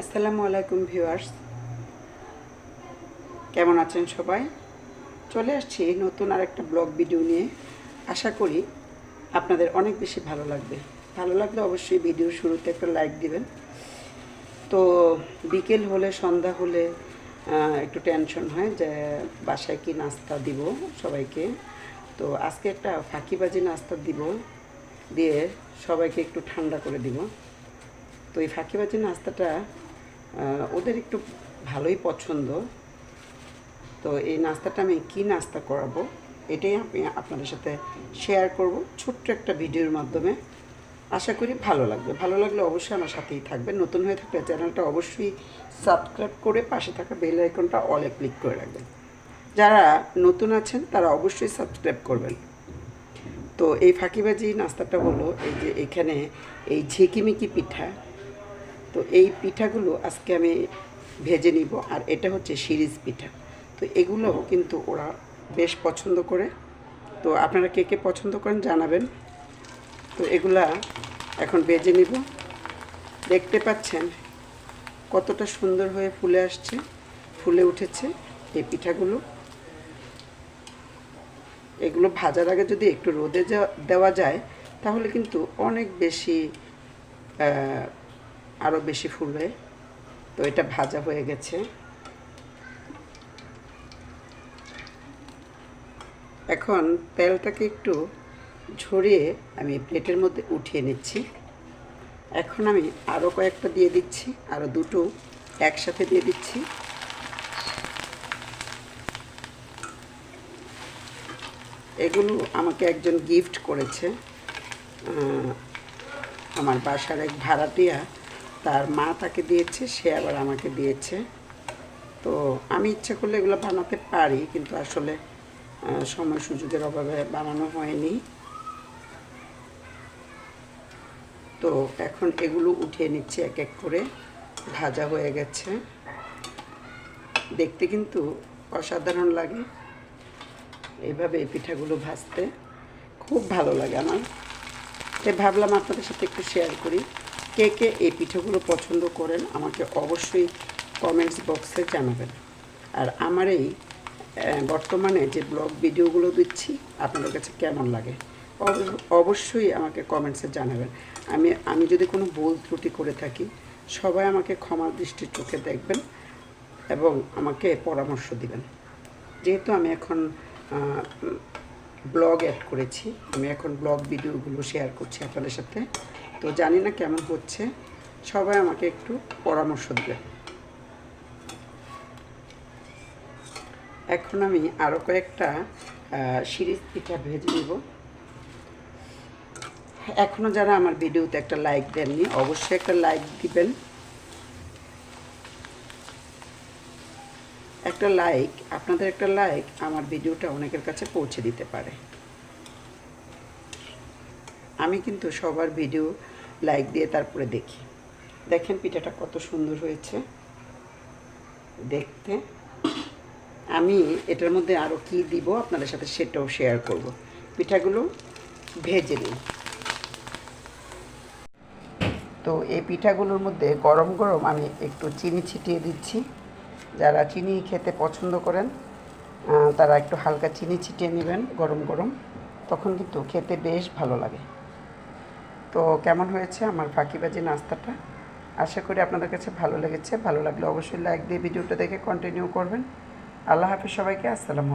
আসসালামু আলাইকুম ভিউয়ার্স। কেমন আছেন সবাই? চলে আসছি নতুন আর একটা ব্লগ ভিডিও নিয়ে। আশা করি আপনাদের অনেক বেশি ভালো লাগবে। ভালো লাগলে অবশ্যই ভিডিও শুরুতে একটা লাইক দিবেন। তো বিকেল হলে, সন্ধ্যা হলে একটু টেনশন হয় যে বাসায় কি নাস্তা দিব সবাইকে। তো আজকে একটা ফাঁকিবাজি নাস্তা দিব দিয়ে সবাইকে একটু ঠান্ডা করে দিব। তো এই ফাঁকিবাজি নাস্তাটা ওদের একটু ভালোই পছন্দ। তো এই নাস্তাটা আমি কি নাস্তা করাবো, এটাই আমি আপনাদের সাথে শেয়ার করব ছোট্ট একটা ভিডিওর মাধ্যমে। আশা করি ভালো লাগবে। ভালো লাগলে অবশ্যই আমার সাথেই থাকবে নতুন হয়ে থাকলে চ্যানেলটা অবশ্যই সাবস্ক্রাইব করে পাশে থাকা বেল আইকনটা অলে ক্লিক করে রাখবেন। যারা নতুন আছেন, তারা অবশ্যই সাবস্ক্রাইব করবেন। তো এই ফাঁকিবাজি নাস্তাটা হলো এই যে এখানে এই ঝিকিমিকি পিঠা। তো এই পিঠাগুলো আজকে আমি ভেজে নিব, আর এটা হচ্ছে সিরিজ পিঠা। তো এগুলো কিন্তু ওরা বেশ পছন্দ করে। তো আপনারা কে কে পছন্দ করেন জানাবেন। তো এগুলা এখন ভেজে নিব। দেখতে পাচ্ছেন কতটা সুন্দর হয়ে ফুলে আসছে, ফুলে উঠেছে এই পিঠাগুলো। এগুলো ভাজার আগে যদি একটু রোদে দেওয়া যায়, তাহলে কিন্তু অনেক বেশি আরও বেশি ফুলবে। তো এটা ভাজা হয়ে গেছে। এখন তেলটাকে একটু ঝরিয়ে আমি প্লেটের মধ্যে উঠিয়ে নিচ্ছি। এখন আমি আরও কয়েকটা দিয়ে দিচ্ছি আরও দুটো একসাথে দিয়ে দিচ্ছি। এগুলো আমাকে একজন গিফট করেছে আমার বাসার এক ভাড়াটিয়া। তার মা তাকে দিয়েছে, সে আবার আমাকে দিয়েছে। তো আমি ইচ্ছে করলে এগুলো বানাতে পারি, কিন্তু আসলে সময় সুযোগের অভাবে বানানো হয়নি। তো এখন এগুলো উঠিয়ে নিচ্ছি, এক এক করে। ভাজা হয়ে গেছে। দেখতে কিন্তু অসাধারণ লাগে এইভাবে এই পিঠাগুলো ভাজতে। খুব ভালো লাগে আমার। তাই ভাবলাম আপনাদের সাথে একটু শেয়ার করি। কে কে এই পিঠেগুলো পছন্দ করেন আমাকে অবশ্যই কমেন্টস বক্সে জানাবেন। আর আমার এই বর্তমানে যে ব্লগ ভিডিওগুলো দিচ্ছি, আপনাদের কাছে কেমন লাগে? অব- অবশ্যই আমাকে কমেন্টসে জানাবেন। আমি আমি যদি কোনো ভুল ত্রুটি করে থাকি, সবাই আমাকে ক্ষমা দৃষ্টির চোখে দেখবেন এবং আমাকে পরামর্শ দিবেন। যেহেতু আমি এখন ব্লগ অ্যাড করেছি। আমি এখন ব্লগ ভিডিওগুলো শেয়ার করছি আপনাদের সাথে। তো জানি না কেমন হচ্ছে। সবাই আমাকে একটু পরামর্শ দেবে এখন আমি আরও কয়েকটা সিরিজ পিঠা ভেজে নিব। এখনও যারা আমার ভিডিওতে একটা লাইক দেননি, অবশ্যই একটা লাইক দিবেন। একটা লাইক আপনাদের একটা লাইক আমার ভিডিওটা অনেকের কাছে পৌঁছে দিতে পারে। আমি কিন্তু সবার ভিডিও লাইক দিয়ে তারপরে দেখি। দেখেন পিঠাটা কত সুন্দর হয়েছে। দেখতে। আমি এটার মধ্যে আরও কি দিব আপনাদের সাথে সেটাও শেয়ার করব। পিঠাগুলো ভেজে নিই। তো এই পিঠাগুলোর মধ্যে গরম গরম আমি একটু চিনি ছিটিয়ে দিচ্ছি। যারা চিনি খেতে পছন্দ করেন তারা একটু হালকা চিনি ছিটিয়ে নেবেন, গরম গরম। তখন কিন্তু খেতে বেশ ভালো লাগে। তো কেমন হয়েছে আমার ফাঁকিবাজি নাস্তাটা? আশা করি আপনাদের কাছে ভালো লেগেছে। ভালো লাগলে অবশ্যই লাইক দিয়ে ভিডিওটা দেখে কন্টিনিউ করবেন। আল্লাহ হাফিজ সবাইকে, আসসালামু